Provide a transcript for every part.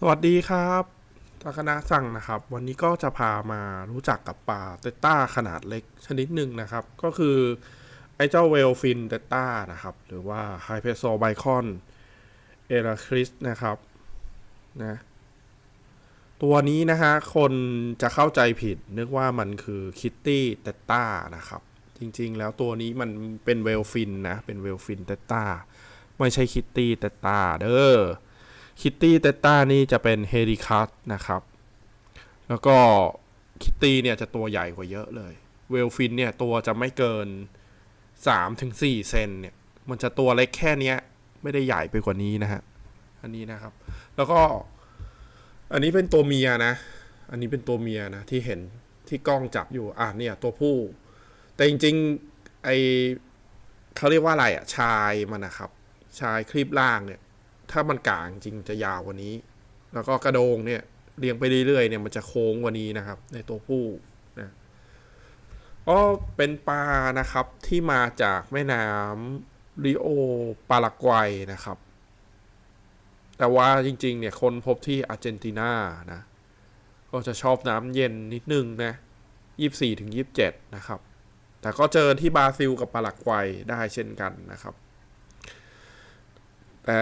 สวัสดีครับทาคณะสั่งนะครับ วันนี้ก็จะพามารู้จักกับปลาเตต้าขนาดเล็กชนิดหนึ่งนะครับ ก็คือ ไอ้เจ้าเวลฟินเตต้านะครับ หรือว่าไฮเพโซไบคอนเอราคริสนะครับนะตัวนี้นะฮะ คนจะเข้าใจผิด นึกว่ามันคือคิตตี้เตต้านะครับ จริงๆ แล้วตัวนี้มันเป็นเวลฟินนะ เป็นเวลฟินเตต้าไม่ใช่คิตตี้เตต้าเด้อ คิตตี้เตต้านี่จะเป็นเฮริคัสนะครับ แล้วก็คิตตี้เนี่ยจะตัวใหญ่กว่าเยอะเลย เวลฟินเนี่ยตัวจะไม่เกิน 3-4 เซนเนี่ย มันจะตัวเล็กแค่นี้ไม่ได้ใหญ่ไปกว่านี้นะฮะ อันนี้นะครับ แล้วก็ อันนี้เป็นตัวเมียนะ อันนี้เป็นตัวเมียนะ ที่เห็นที่กล้องจับอยู่ อะเนี่ย ตัวผู้ แต่จริงๆไอเขาเรียกว่าอะไรอะชายมันนะครับ ชายคลีบล่างเนี่ย ถ้ามันกลางจริงจะยาวกว่านี้ แล้วก็กระโดงเนี่ยเรียงไปเรื่อยๆเนี่ยมันจะโค้งกว่านี้นะครับ ในตัวผู้นะก็เป็นปลานะครับที่มาจากแม่น้ำริโอปารากวัยนะครับ แต่ว่าจริงๆเนี่ยคนพบที่อาร์เจนตินานะก็จะชอบน้ำเย็นนิดนึงนะยี่สี่ถึงยี่สิบเจ็ดนะครับ แต่ก็เจอที่บราซิลกับปารากวัยได้เช่นกันนะครับ แต่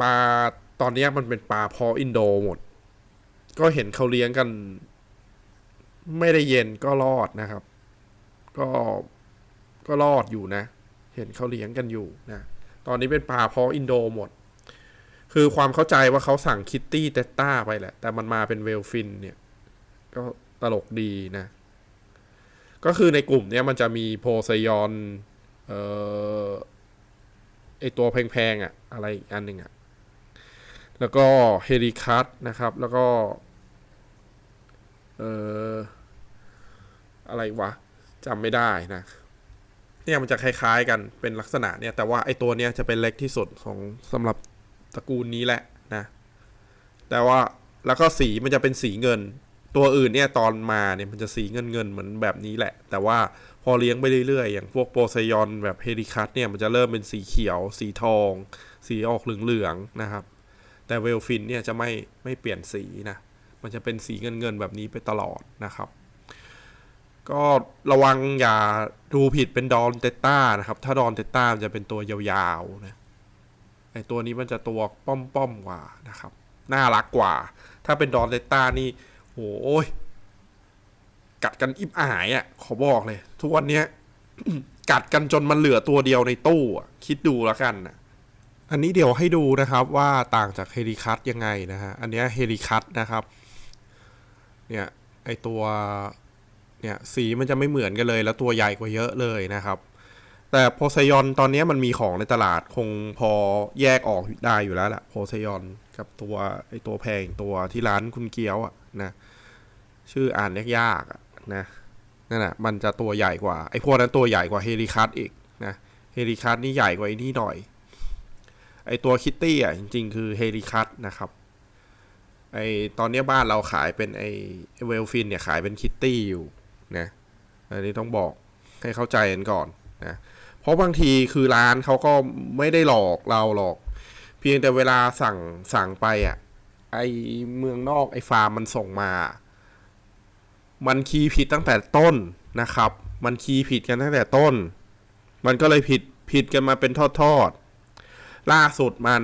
ปลาตอนนี้มันเป็นปลาพออินโดหมด ก็เห็นเขาเลี้ยงกัน ไม่ได้เย็นก็รอดนะครับ ก็ก็รอดอยู่นะ เห็นเขาเลี้ยงกันอยู่นะตอนนี้เป็นปลาพออินโดหมด คือความเข้าใจว่าเขาสั่งคิตตี้เตต้าไปแหละ แต่มันมาเป็นเวลฟินเนี่ย ก็ตลกดีนะ ก็คือในกลุ่มเนี้ยมันจะมีโพไซยอนเอ่อไอตัวแพงๆอะ อะไรอีกอันหนึ่งอะ แล้วก็เฮริคัสนะครับ แล้วก็ เอ่อ อะไรวะจำไม่ได้นะเนี่ยมันจะคล้ายๆกันเป็นลักษณะเนี่ย แต่ว่าไอตัวเนี้ยจะเป็นเล็กที่สุดของสำหรับตระกูลนี้แหละนะ แต่ว่าแล้วก็สีมันจะเป็นสีเงิน ตัวอื่นเนี่ยตอนมาเนี่ยมันจะสีเงินเงินเหมือนแบบนี้แหละ แต่ว่าพอเลี้ยงไปเรื่อยๆ อย่างพวกโปไซยอนแบบเฮริคัสเนี่ยมันจะเริ่มเป็นสีเขียว สีทอง สีออกเหลืองๆนะครับ แต่เวลฟินเนี่ยจะไม่ไม่เปลี่ยนสีนะ มันจะเป็นสีเงินเงินๆแบบนี้ไปตลอดนะครับ ก็ระวังอย่าดูผิดเป็นดอนเตต้านะครับ ถ้าดอนเตต้ามันจะเป็นตัวยาวๆนะไอตัวนี้มันจะตัวป้อมๆกว่านะครับ น่ารักกว่า ถ้าเป็นดอนเตต้านี่โอ้ยกัดกันอิบอายอะ่ะ ขอบอกเลย ทุกวันเนี้ยกัดกันจนมันเหลือตัวเดียวในตู้อะคิดดูแล้วกันนะ อันนี้เดี๋ยวให้ดูนะครับว่าต่างจากเฮลิคัสยังไงนะฮะ อันเนี้ยเฮลิคัสนะครับ เนี่ยไอตัวเนี่ยสีมันจะไม่เหมือนกันเลย แล้วตัวใหญ่กว่าเยอะเลยนะครับ แต่โพไซยอนตอนนี้มันมีของในตลาดคงพอแยกออกได้อยู่แล้วแหละโพไซยอนกับตัวไอตัวแพงตัวที่ร้านคุณเกียวอะนะชื่ออ่านยากๆอะนะนั่นแหะมันจะตัวใหญ่กว่าไอพวกนั้นตัวใหญ่กว่าเฮลิคัสอีกนะเฮลิคัสนี่ใหญ่กว่าไอนี่หน่อย ไอตัวคิตตี้อะจริง ๆ คือเฮลิคัสนะครับไอตอนนี้บ้านเราขายเป็นไอเวลฟินเนี่ยขายเป็นคิตตี้อยู่นะอันนี้ต้องบอกให้เข้าใจกันก่อนนะเพราะบางทีคือร้านเขาก็ไม่ได้หลอกเราหรอก เพียงแต่เวลาสั่งสั่งไปอะไอเมืองนอกไอฟาร์มมันส่งมา มันคีย์ผิดตั้งแต่ต้นนะครับ มันคีย์ผิดกันตั้งแต่ต้น มันก็เลยผิดผิดกันมาเป็นทอดๆ ล่าสุดมัน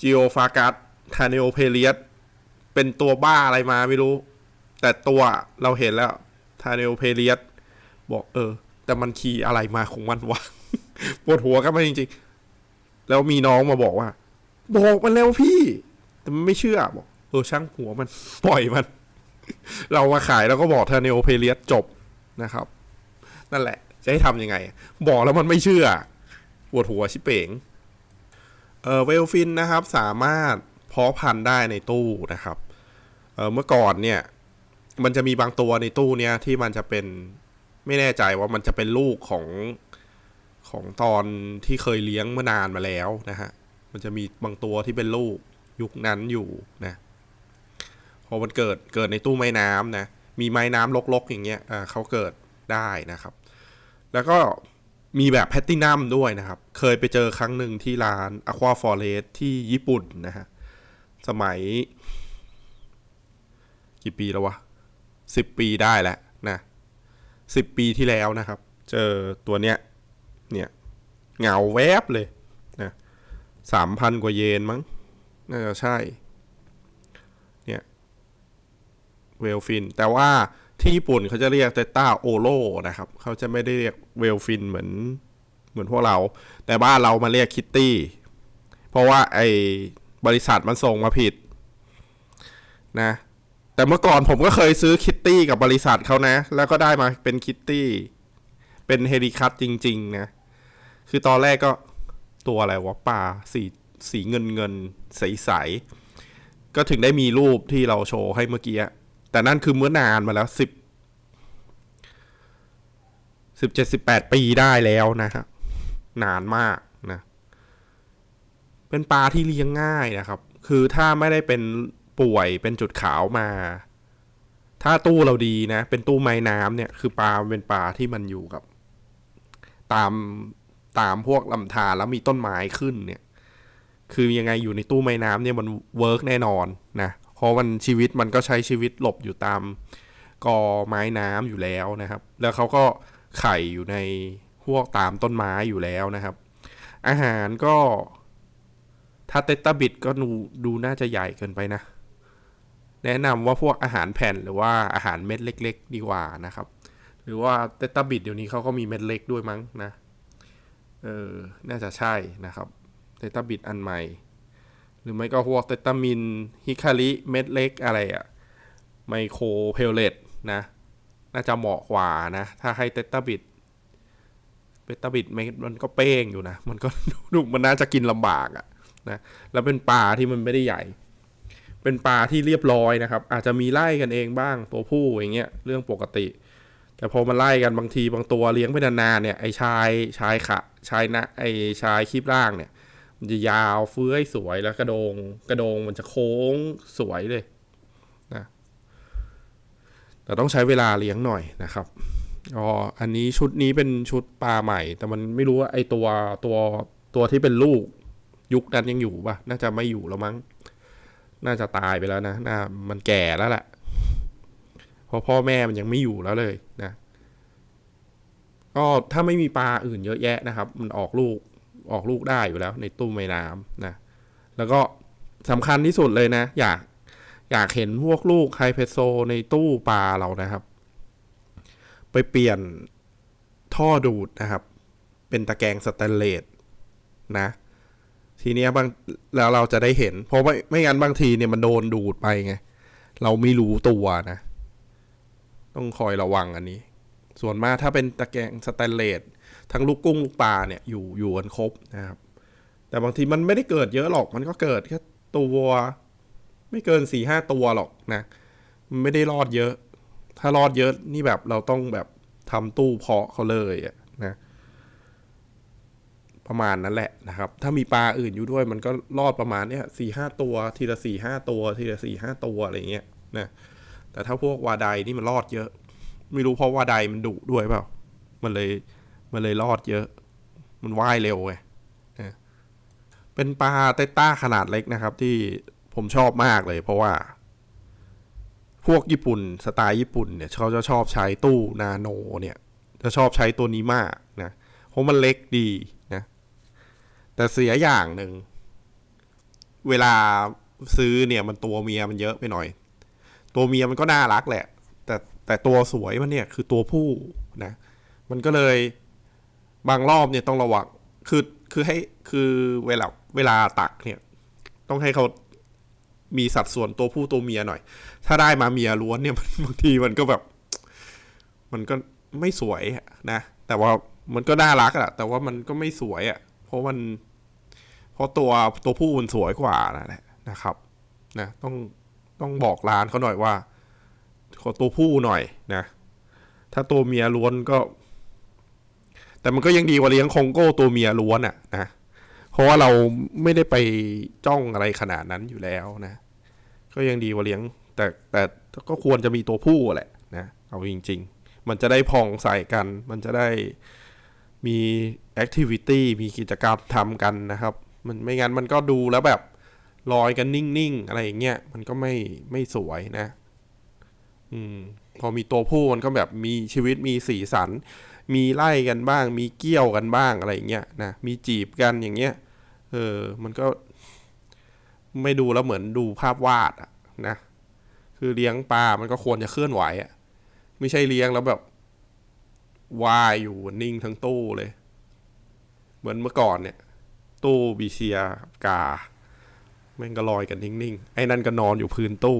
จิโอฟากัสทาเนโอเพเลียสเป็นตัวบ้าอะไรมาไม่รู้ แต่ตัวเราเห็นแล้วทาเนโอเพเลียสบอกเออ แต่มันคีย์อะไรมาของมันวะปวดหัวกันมาจริงๆ แล้วมีน้องมาบอกว่า บอกมันแล้วพี่ แต่มันไม่เชื่อบอก เออช่างหัวมัน ปล่อยมัน เรามาขายแล้วก็บอกเทอร์เนโอเพเลียสจบนะครับ นั่นแหละ จะให้ทำยังไง บอกแล้วมันไม่เชื่อปวดหัวชิเป๋ง เออเวลฟินนะครับสามารถเพาะพันธุ์ได้ในตู้นะครับเออเมื่อก่อนเนี่ย มันจะมีบางตัวในตู้เนี้ยที่มันจะเป็นไม่แน่ใจว่ามันจะเป็นลูกของของตอนที่เคยเลี้ยงเมื่อนานมาแล้วนะฮะมันจะมีบางตัวที่เป็นลูกยุคนั้นอยู่นะพอมันเกิดเกิดในตู้ไม้น้ำนะมีไม้น้ำลกๆอย่างเงี้ยอ่าเขาเกิดได้นะครับ แล้วก็ มีแบบแพตตินัมด้วยนะครับ เคยไปเจอครั้งหนึ่งที่ร้าน Aqua Forest ที่ญี่ปุ่นนะฮะ สมัย กี่ปีแล้ววะสิบปีได้แหละนะสิบปีที่แล้วนะครับ เจอตัวเนี้ย เนี่ย เงาแวบเลยนะสามพันกว่าเยนมั้ง น่าจะใช่ เนี่ย เวลฟิน แต่ว่า ที่ญี่ปุ่นเขาจะเรียกเตต้าโอโลนะครับ เขาจะไม่ได้เรียกเวลฟินเหมือนเหมือนพวกเรา แต่บ้านเรามาเรียกคิตตี้ เพราะว่าไอบริษัทมันส่งมาผิดนะ แต่เมื่อก่อนผมก็เคยซื้อคิตตี้กับบริษัทเขานะ แล้วก็ได้มาเป็นคิตตี้ เป็นเฮลิคัตจริง ๆ นะ คือตอนแรกก็ตัวอะไรวะปลาสีสีเงินเงินใส ๆ ก็ถึงได้มีรูปที่เราโชว์ให้เมื่อกี้ แต่นั่นคือเมื่อนานมาแล้วสิบสิบเจ็ดสิบแปดปีได้แล้วนะครับนานมากนะ เป็นปลาที่เลี้ยงง่ายนะครับ คือถ้าไม่ได้เป็นป่วยเป็นจุดขาวมา ถ้าตู้เราดีนะ เป็นตู้ไม้น้ำเนี่ย คือปลาเป็นปลาที่มันอยู่กับ ตามตามพวกลำธารแล้วมีต้นไม้ขึ้นเนี่ย คือยังไงอยู่ในตู้ไม้น้ำเนี่ยมันเวิร์กแน่นอนนะ ราะมันชีวิตมันก็ใช้ชีวิตหลบอยู่ตามกอไม้น้ำอยู่แล้วนะครับ แล้วเขาก็ไข่อยู่ในพวกตามต้นไม้อยู่แล้วนะครับ อาหารก็ถ้าเตต้าบิดก็ดูดูน่าจะใหญ่เกินไปนะ แนะนำว่าพวกอาหารแผ่นหรือว่าอาหารเม็ดเล็ก ๆ ดีกว่านะครับ หรือว่าเตต้าบิดเดี๋ยวนี้เขาก็มีเม็ดเล็กด้วยมั้งนะ เออ น่าจะใช่นะครับเตต้าบิดอันใหม่ หรือไม่ก็พวกเตต้ามิน ฮิคาริเม็ดเล็กอะไรอะไมโครเพลเลตนะ น่าจะเหมาะกว่านะ ถ้าให้เตต้าบิดเตต้าบิดมันก็เป้งอยู่นะ มันก็ดูมันน่าจะกินลำบากอะนะแล้วเป็นปลาที่มันไม่ได้ใหญ่ เป็นปลาที่เรียบร้อยนะครับ อาจจะมีไล่กันเองบ้างตัวผู้อย่างเงี้ยเรื่องปกติ แต่พอมาไล่กันบางทีบางตัวเลี้ยงไปนานๆเนี่ยไอชายชายขะชายนะไอชายคีบล่างเนี่ย จะยาวเฟื้อยสวยแล้วกระโดง กระโดงมันจะโค้งสวยเลยนะแต่ต้องใช้เวลาเลี้ยงหน่อยนะครับอ๋ออันนี้ชุดนี้เป็นชุดปลาใหม่ แต่มันไม่รู้ว่าไอตัวตัวตัวที่เป็นลูก ยุคนั้นยังอยู่ปะน่าจะไม่อยู่แล้วมั้ง น่าจะตายไปแล้วนะน่ามันแก่แล้วแหละเพราะพ่อแม่มันยังไม่อยู่แล้วเลยนะก็ถ้าไม่มีปลาอื่นเยอะแยะนะครับ มันออกลูก ออกลูกได้อยู่แล้ว ในตู้ไม้น้ำนะ แล้วก็สำคัญที่สุดเลยนะ อยากอยากเห็นพวกลูกไฮเพโซในตู้ปลาเรานะครับ ไปเปลี่ยนท่อดูดนะครับ เป็นตะแกรงสแตนเลสนะ ทีเนี้ยบางแล้วเราจะได้เห็น เพราะไม่ไม่งั้นบางทีเนี่ยมันโดนดูดไปไง เราไม่รู้ตัวนะ ต้องคอยระวังอันนี้ ส่วนมากถ้าเป็นตะแกรงสแตนเลส ทั้งลูกกุ้งลูกปลาเนี่ยอยู่อยู่กันครบนะครับ แต่บางทีมันไม่ได้เกิดเยอะหรอก มันก็เกิดแค่ตัวไม่เกินสี่ห้าตัวหรอกนะไม่ได้รอดเยอะ ถ้ารอดเยอะนี่แบบเราต้องแบบทำตู้เพาะเขาเลยอะนะประมาณนั้นแหละนะครับ ถ้ามีปลาอื่นอยู่ด้วย มันก็รอดประมาณเนี้ยสี่ห้าตัว ทีละสี่ห้าตัว ทีละสี่ห้าตัวอะไรเงี้ยนะแต่ถ้าพวกวาไดนี่มันรอดเยอะ ไม่รู้เพราะวาไดมันดุด้วยเปล่า มันเลย มันเลยรอดเยอะ มันว่ายเร็วไงเป็นปลาเตต้าขนาดเล็กนะครับ ที่ผมชอบมากเลย เพราะว่า พวกญี่ปุ่นสไตล์ญี่ปุ่นเนี่ยเขาจะชอบใช้ตู้นาโนเนี่ย จะชอบใช้ตัวนี้มากนะเพราะมันเล็กดีนะ แต่เสียอย่างหนึ่ง เวลาซื้อเนี่ยมันตัวเมียมันเยอะไปหน่อย ตัวเมียมันก็น่ารักแหละ แต่แต่ตัวสวยมันเนี่ยคือตัวผู้นะ มันก็เลย บางรอบเนี่ยต้องระวังคือคือให้คือเวลาเวลาตักเนี่ย ต้องให้เขามีสัดส่วนตัวผู้ตัวเมียหน่อย ถ้าได้มาเมียล้วนเนี่ยบางทีมันก็แบบ มันก็ไม่สวยนะ แต่ว่ามันก็น่ารักอะแต่ว่ามันก็ไม่สวยอะเพราะมัน เพราะตัวตัวผู้มันสวยกว่านะนะครับ นะ ต้องต้องบอกร้านเขาหน่อยว่า ขอตัวผู้หน่อยนะ ถ้าตัวเมียล้วนก็ แต่มันก็ยังดีกว่าเลี้ยงคองโก้ตัวเมียล้วนอะนะเพราะว่าเราไม่ได้ไปจ้องอะไรขนาดนั้นอยู่แล้วนะ ก็ยังดีกว่าเลี้ยง แต่แต่ก็ควรจะมีตัวผู้แหละนะเอาจริง ๆ มันจะได้พองใส่กัน มันจะได้มีแอคทิวิตี้มีกิจกรรมทำกันนะครับ มันไม่งั้นมันก็ดูแล้วแบบลอยกันนิ่ง ๆ อะไรอย่างเงี้ยมันก็ไม่ไม่สวยนะ อืม พอมีตัวผู้มันก็แบบมีชีวิตมีสีสัน มีไล่กันบ้าง มีเกี้ยวกันบ้างอะไรอย่างเงี้ยนะ มีจีบกันอย่างเงี้ย เออ มันก็ไม่ดูแล้วเหมือนดูภาพวาดอะนะ คือเลี้ยงปลา มันก็ควรจะเคลื่อนไหวอะไม่ใช่เลี้ยงแล้วแบบว่ายอยู่นิ่งทั้งตู้เลย เหมือนเมื่อก่อนเนี่ย ตู้บีเซียกาแม่งก็ลอยกันนิ่งๆ ไอ้นั่นก็นอนอยู่พื้นตู้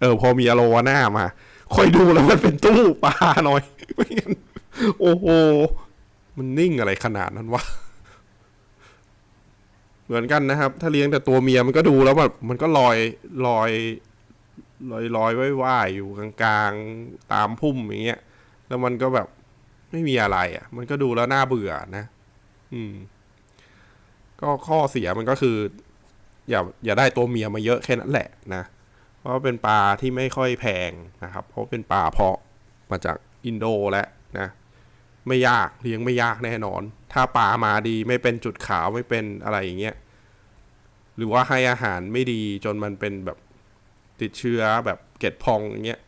เออ พอมีอโลวาน่ามา ค่อยดูแล้วมันเป็นตู้ปลาหน่อยไม่งั้น โอ้โห มันนิ่งอะไรขนาดนั้นวะ เหมือนกันนะครับ ถ้าเลี้ยงแต่ตัวเมียมันก็ดูแล้วแบบมันก็ลอยลอยลอยลอยว่ายๆอยู่กลางๆ ตามพุ่มอย่างเงี้ย แล้วมันก็แบบไม่มีอะไรอะ มันก็ดูแล้วน่าเบื่อนะ อืม ก็ข้อเสียมันก็คือ อย่า อย่าได้ตัวเมียมาเยอะแค่นั้นแหละนะ เพราะเป็นปลาที่ไม่ค่อยแพงนะครับ เพราะเป็นปลาเพาะมาจากอินโดและนะ ไม่ยากเลี้ยงไม่ยากแน่นอน ถ้าปลามาดีไม่เป็นจุดขาวไม่เป็นอะไรอย่างเงี้ยหรือว่าให้อาหารไม่ดีจนมันเป็นแบบติดเชื้อแบบเกล็ดพองอย่างเงี้ย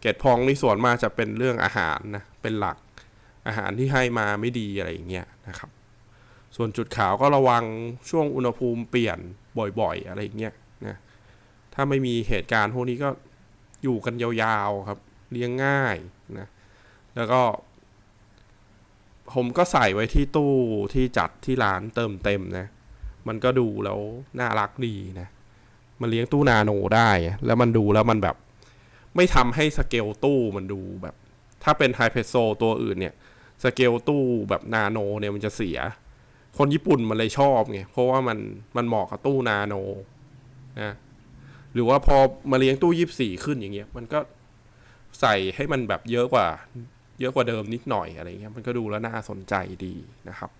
เกล็ดพองนี่ส่วนมากจะเป็นเรื่องอาหารนะเป็นหลักอาหารที่ให้มาไม่ดีอะไรอย่างเงี้ยนะครับ ส่วนจุดขาวก็ระวังช่วงอุณหภูมิเปลี่ยนบ่อยๆ อะไรอย่างเงี้ยนะถ้าไม่มีเหตุการณ์พวกนี้ก็อยู่กันยาวๆครับ เลี้ยงง่ายนะแล้วก็ ผมก็ใส่ไว้ที่ตู้ที่จัดที่ร้านเติมเต็มนะ มันก็ดูแล้วน่ารักดีนะ มันเลี้ยงตู้นาโนได้ แล้วมันดูแล้วมันแบบ ไม่ทำให้สเกลตู้มันดูแบบ ถ้าเป็นไฮเพโซตัวอื่นเนี่ย สเกลตู้แบบนาโนเนี่ยมันจะเสีย คนญี่ปุ่นมันเลยชอบไง เพราะว่ามันมันเหมาะกับตู้นาโนนะหรือว่าพอมาเลี้ยงตู้ยี่สี่ขึ้นอย่างเงี้ย มันก็ใส่ให้มันแบบเยอะกว่า เยอะกว่าเดิมนิดหน่อยอะไรเงี้ยมันก็ดูแล้วน่าสนใจดีนะครับ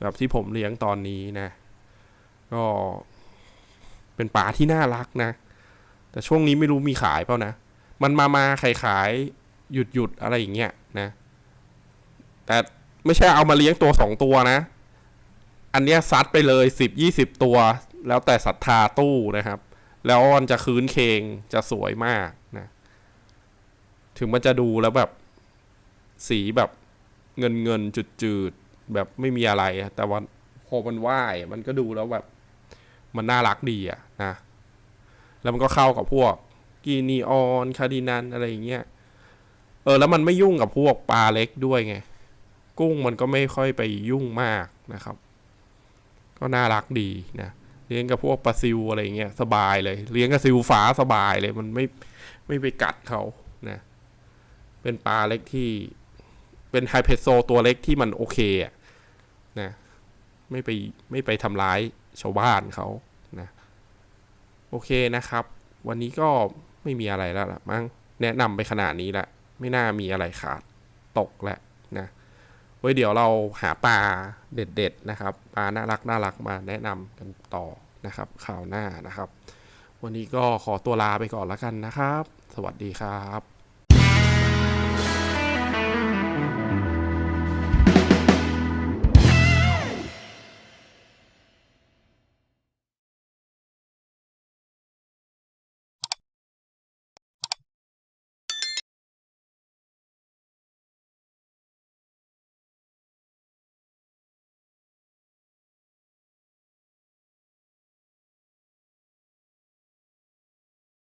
แบบที่ผมเลี้ยงตอนนี้นะ ก็เป็นปลาที่น่ารักนะ แต่ช่วงนี้ไม่รู้มีขายเปล่านะ มันมามาขายขายหยุดหยุดอะไรอย่างเงี้ยนะ แต่ไม่ใช่เอามาเลี้ยงตัวสองตัวนะ อันเนี้ยซัดไปเลยสิบยี่สิบตัว แล้วแต่ศรัทธาตู้นะครับ แล้วมันจะคืนเคงจะสวยมากนะ ถึงมันจะดูแล้วแบบ สีแบบเงินเงินจุดจืดๆแบบไม่มีอะไร แต่ว่าพอมันว่ายมันก็ดูแล้วแบบ มันน่ารักดีอะนะแล้วมันก็เข้ากับพวกกีนีออนคาดินันอะไรอย่างเงี้ยเออแล้วมันไม่ยุ่งกับพวกปลาเล็กด้วยไง กุ้งมันก็ไม่ค่อยไปยุ่งมากนะครับ ก็น่ารักดีนะเลี้ยงกับพวกปลาซิวอะไรเงี้ยสบายเลย เลี้ยงกับซิวฟ้าสบายเลย มันไม่ไม่ไปกัดเขานะเป็นปลาเล็กที่ เป็นไฮเพโซตัวเล็กที่มันโอเคอะนะไม่ไปไม่ไปทำร้ายชาวบ้านเขานะโอเคนะครับ วันนี้ก็ไม่มีอะไรแล้วล่ะมั้งแนะนำไปขนาดนี้ละไม่น่ามีอะไรขาดตกแล้วนะไว้เดี๋ยวเราหาปลาเด็ดๆนะครับปลาน่ารักน่ารักมาแนะนำกันต่อนะครับข่าวหน้านะครับ วันนี้ก็ขอตัวลาไปก่อนแล้วกันนะครับ สวัสดีครับ